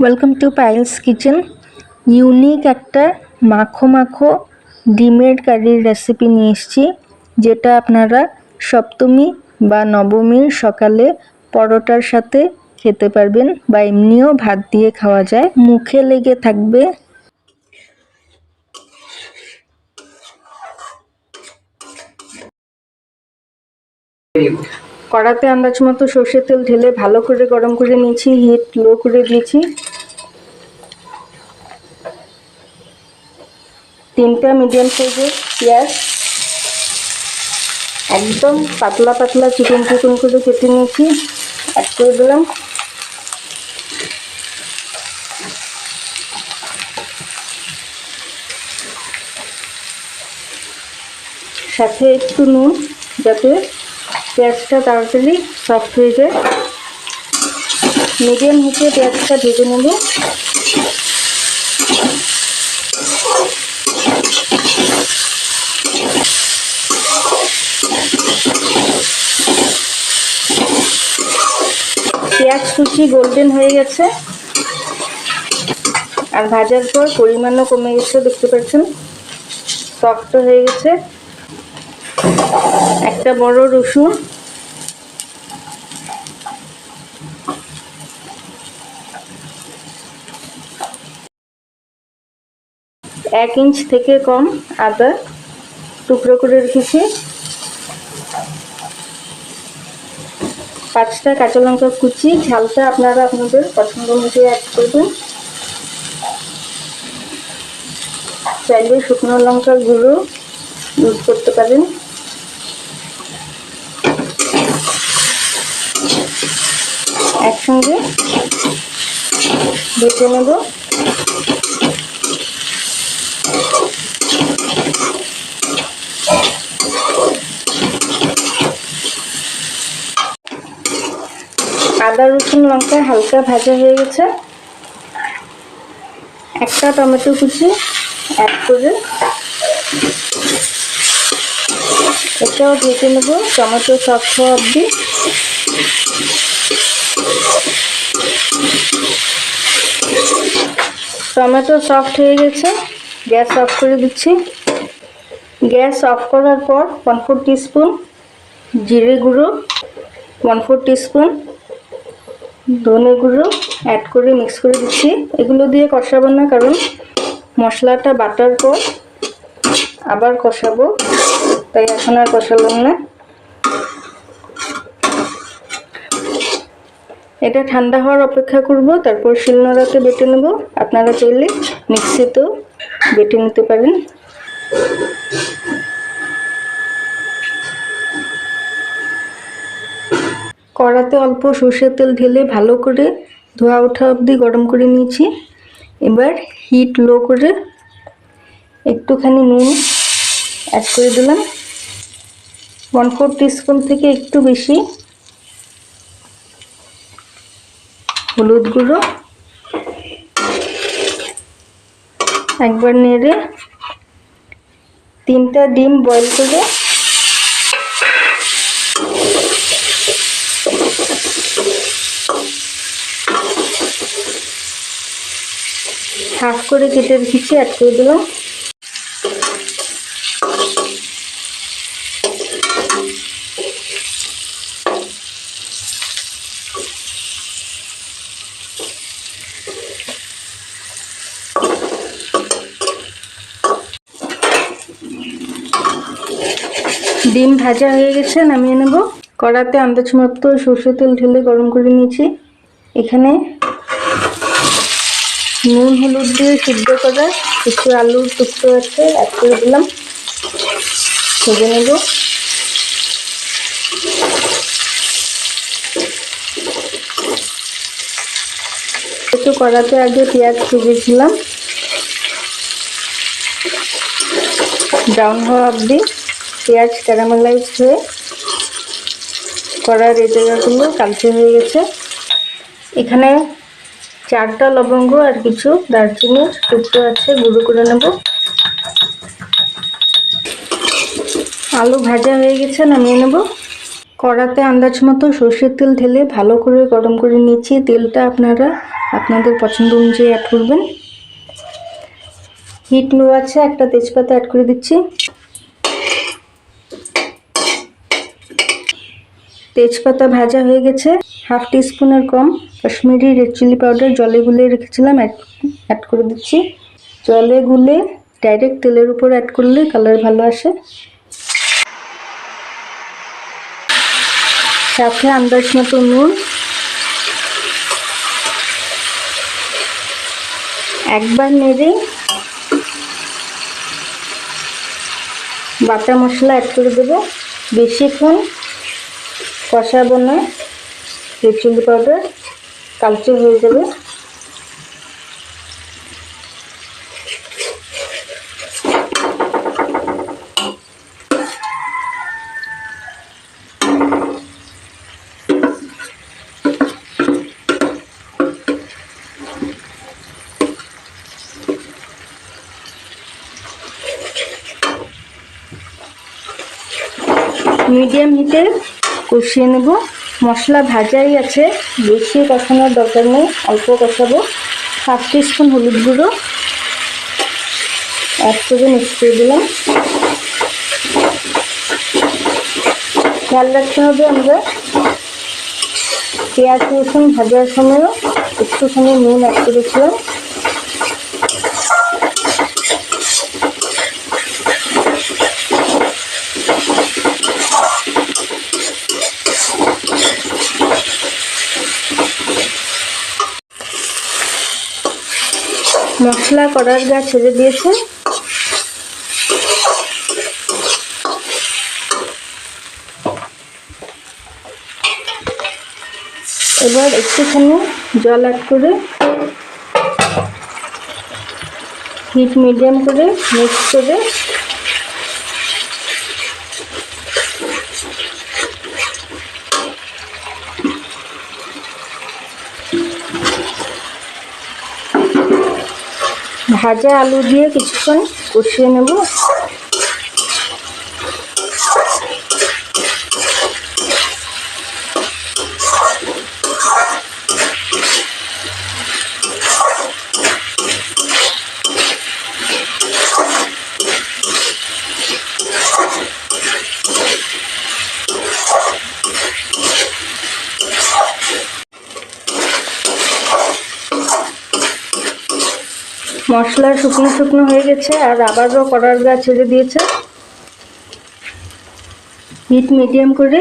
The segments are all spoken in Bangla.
Welcome to Payel's kitchen unique একটা মাখো মাখো ডিমের কারির রেসিপি নিয়ে এসেছি, যেটা আপনারা সপ্তমী বা নবমীর সকালে পরোটার সাথে খেতে পারবেন বা এমনিও ভাত দিয়ে খাওয়া যায়। মুখে লেগে থাকবে। কড়াতে আন্দাজ মতো সর্ষের তেল ঢেলে ভালো করে গরম করে নিয়েছি হিট লো করে দিয়েছি। তিনটা মিডিয়াম সাইজের পেঁয়াজ, একদম পাতলা পাতলা চিকন চিকন করে কেটে নিয়েছি অ্যাড করে দিলাম। সাথে একটু নুন, যাতে পেঁয়াজটা তাড়াতাড়ি সফট হয়ে যায়। মিডিয়াম হিসেবে পেঁয়াজটা ভেজে নেব। পেঁয়াজ কুচি গোল্ডেন হয়ে গেছে। আর ভাজার পর পরিমাণও কমে গেছে, দেখতে পাচ্ছেন? সফট হয়ে গেছে। একটা বড় রসুন। এক ইঞ্চ থেকে কম আদা টুকরো করে রেখেছি। পাঁচটা কাঁচা লঙ্কা কুচি, ঝালটা আপনারা আপনাদের পছন্দ অনুযায়ী অ্যাড করবেন। চাইলে শুকনো লঙ্কা গুঁড়ো ইউজ করতে পারেন। একসঙ্গে বেটে নেব। আদা, রসুন, লঙ্কা হালকা ভাজা হয়ে গেছে। একটা টমেটো কুচি অ্যাড করে এটাও ভেজে নেব। টমেটো সফট হওয়া অবধি। টমেটো সফট হয়ে গেছে, গ্যাস অফ করে দিচ্ছি। গ্যাস অফ করার পর ওয়ান ফোর টিস্পুন জিরে গুঁড়ো ওয়ান ফোর টিস্পুন ধনে গুঁড়ো অ্যাড করে মিক্স করে দিচ্ছি। এগুলো দিয়ে কষাবো না, কারণ মশলাটা বাটার পর আবার কষাবো, তাই এখন আর কষালাম না। এটা ঠান্ডা হওয়ার অপেক্ষা করব, তারপর শিলনোড়াতে বেটে নেব। আপনারা চাইলে মিক্সিতেও বেটে নিতে পারেন। কড়াতে অল্প সর্ষের তেল ঢেলে ভালো করে ধোয়া ওঠা অবধি গরম করে নিয়েছি। এবার হিট লো করে একটুখানি নুন অ্যাড করে দিলাম। ওয়ান ফোর টিস্পুন থেকে একটু বেশি হলুদ গুঁড়ো। একবার নেড়ে তিনটা ডিম বয়েল করে হাফ করে কেটে রেখেছি অ্যাড করে দিলাম। ডিম ভাজা হয়ে গেছে, নামিয়ে নেব। কড়াতে আন্দাজ মতো সর্ষে তেল ঢেলে গরম করে নিয়েছি। এখানে নুন, হলুদ দিয়ে সিদ্ধ করা কিছু আলুর টুকরো আছে অ্যাড করে দিলাম। ভেজে নেব। একটু কড়াতে আগে পেঁয়াজ ভেজেছিলাম ব্রাউন হওয়া অবধি পেঁয়াজ ক্যারামেলাইজ হয়ে কড়ার এই জায়গাগুলো কালচে হয়ে গেছে। এখানে চারটা লবঙ্গ আর কিছু দারচিনির টুকরো আছে, গুঁড়ো করে নেব। আলু ভাজা হয়ে গেছে, নামিয়ে নেব। কড়াতে আন্দাজ মতো সর্ষের তেল ঢেলে ভালো করে গরম করে নিচ্ছি তেলটা আপনারা আপনাদের পছন্দ অনুযায়ী অ্যাড করবেন। হিট লো আছে, একটা তেজপাতা অ্যাড করে দিচ্ছি। তেজপাতা ভাজা হয়ে গেছে হাফ টিস্পুনের কম। কাশ্মীরি রেড চিলি পাউডার জলে গুলে রেখেছিলাম অ্যাড করে দিচ্ছি। জলে গুলে ডাইরেক্ট তেলের উপর অ্যাড করলে কালার ভালো আসে। সাথে আন্দাজ মতো নুন। একবার নেড়ে বাটা মশলা অ্যাড করে দেবো। বেশিক্ষণ কষাবো না রেড পাউডার কালচে হয়ে যাবে। মিডিয়াম হিটে কষিয়ে নেব। মশলা ভাজাই আছে। বেশি কষানোর দরকার নেই, অল্প কষাবো। হাফ টিস্পুন হলুদ গুঁড়ো, এক করে মিক্স করে দিলাম। খেয়াল রাখতে হবে আমরা পেঁয়াজ রসুন ভাজার সময়ও একটুখানি নুন অ্যাড করেছিলাম। মশলা করার গা ছেড়ে দিয়েছে। এবার একটুখানি জল অ্যাড করে হিট মিডিয়াম করে মিক্স করে ভাজা আলু দিয়ে কিছুক্ষণ কষিয়ে নেব। মশলা শুকনো শুকনো হয়ে গেছে আর আবারও কড়ার গা ছেড়ে দিয়েছে। হিট মিডিয়াম করে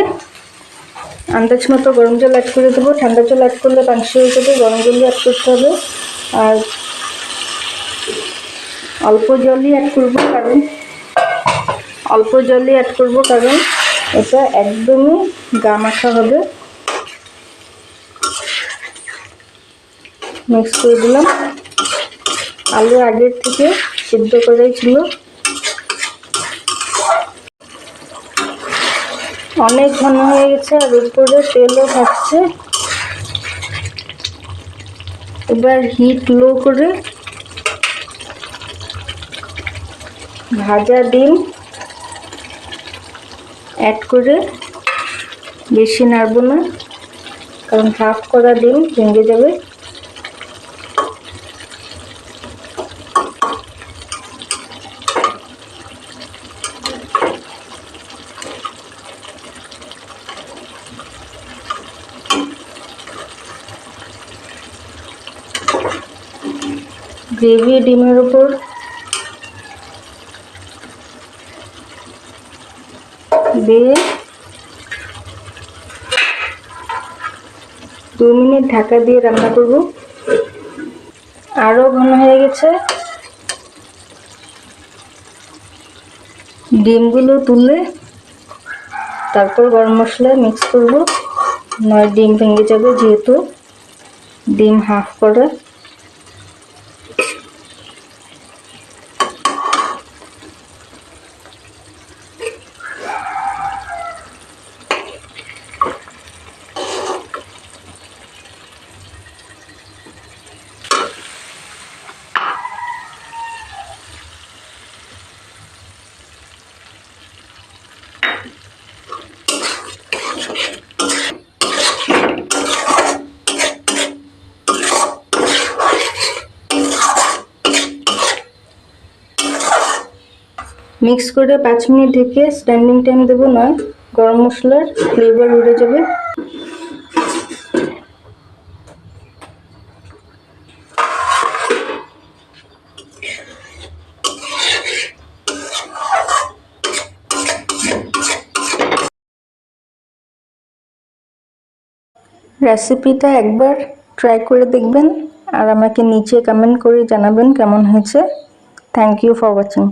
আন্দাজ মতো গরম জল অ্যাড করে দেবো। ঠান্ডা জল অ্যাড করলে মাংস হয়ে যাবে, গরম জলই অ্যাড করতে হবে। আর অল্প জলই অ্যাড করব কারণ, অল্প জলই অ্যাড করব কারণ এটা একদমই গা মাখা হবে। মিক্স করে দিলাম। আলু আগের থেকে সিদ্ধ করেই ছিল। অনেক ঘন হয়ে গেছে আর উপরে তেলও থাকছে। এবার হিট লো করে ভাজা ডিম অ্যাড করে বেশি নাড়বো না, কারণ হাফ করা ডিম ভেঙে যাবে। গ্রেভি ডিমের উপর। দিয়ে দু মিনিট ঢাকা দিয়ে রান্না করব। আরও ঘন হয়ে গেছে। ডিমগুলো তুলে তারপর গরম মশলা মিক্স করব। নয় ডিম ভেঙে যাবে যেহেতু। ডিম হাফ করা। মিক্স করে পাঁচ মিনিট ঢেকে স্ট্যান্ডিং টাইম দেবো নয়। গরম মশলার ফ্লেভার উড়ে যাবে। রেসিপিটা একবার ট্রাই করে দেখবেন আর আমাকে নিচে কমেন্ট করে জানাবেন কেমন হয়েছে। Thank you for watching